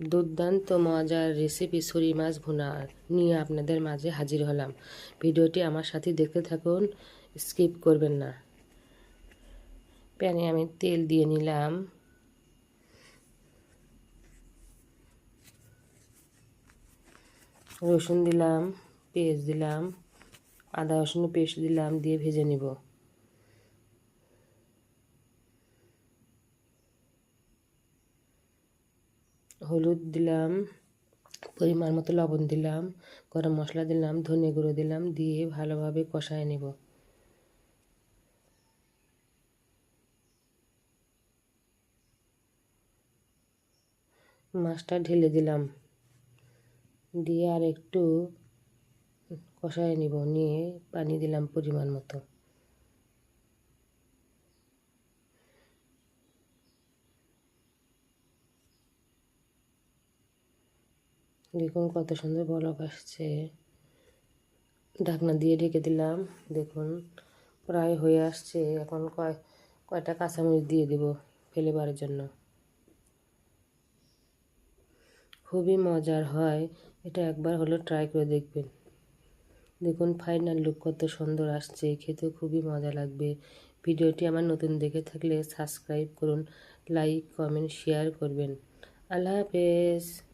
দুর্দান্ত মজার রেসিপি ছুরি মাছ ভুনা নিয়ে আপনাদের মাঝে হাজির হলাম। ভিডিওটি আমার সাথে দেখতে থাকুন স্কিপ করবেন না। প্যানে আমি তেল দিয়ে নিলাম। রসুন দিলাম, পেঁয়াজ দিলাম, আদা রসুন পেস্ট দিলাম, দিয়ে ভেজে নিব। হলুদ দিলাম, পরিমাণ মতো লবণ দিলাম, গরম মশলা দিলাম, ধনে গুঁড়ো দিলাম, দিয়ে ভালোভাবে কষায় নেব। মাছটা ঢেলে দিলাম। দিয়ে আর একটু কষায় নিব, নিয়ে পানি দিলাম পরিমাণ মতো। দেখুন কত সুন্দর বলক আসছে। ঢাকনা দিয়ে ঢেকে দিলাম, দেখুন, প্রায় হয়ে আসছে। এখন কয়, কয়টা কাঁচামরিচ দিয়ে দেব ফ্লেভারের জন্য? খুবই মজার হয়, এটা একবার হলো ট্রাই করে দেখবেন। দেখুন ফাইনাল লুক কত সুন্দর আসছে খেতে খুবই মজা লাগবে। ভিডিওটি আমার নতুন দেখে থাকলে সাবস্ক্রাইব করুন লাইক কমেন্ট শেয়ার করবেন। আল্লাহ হাফেজ।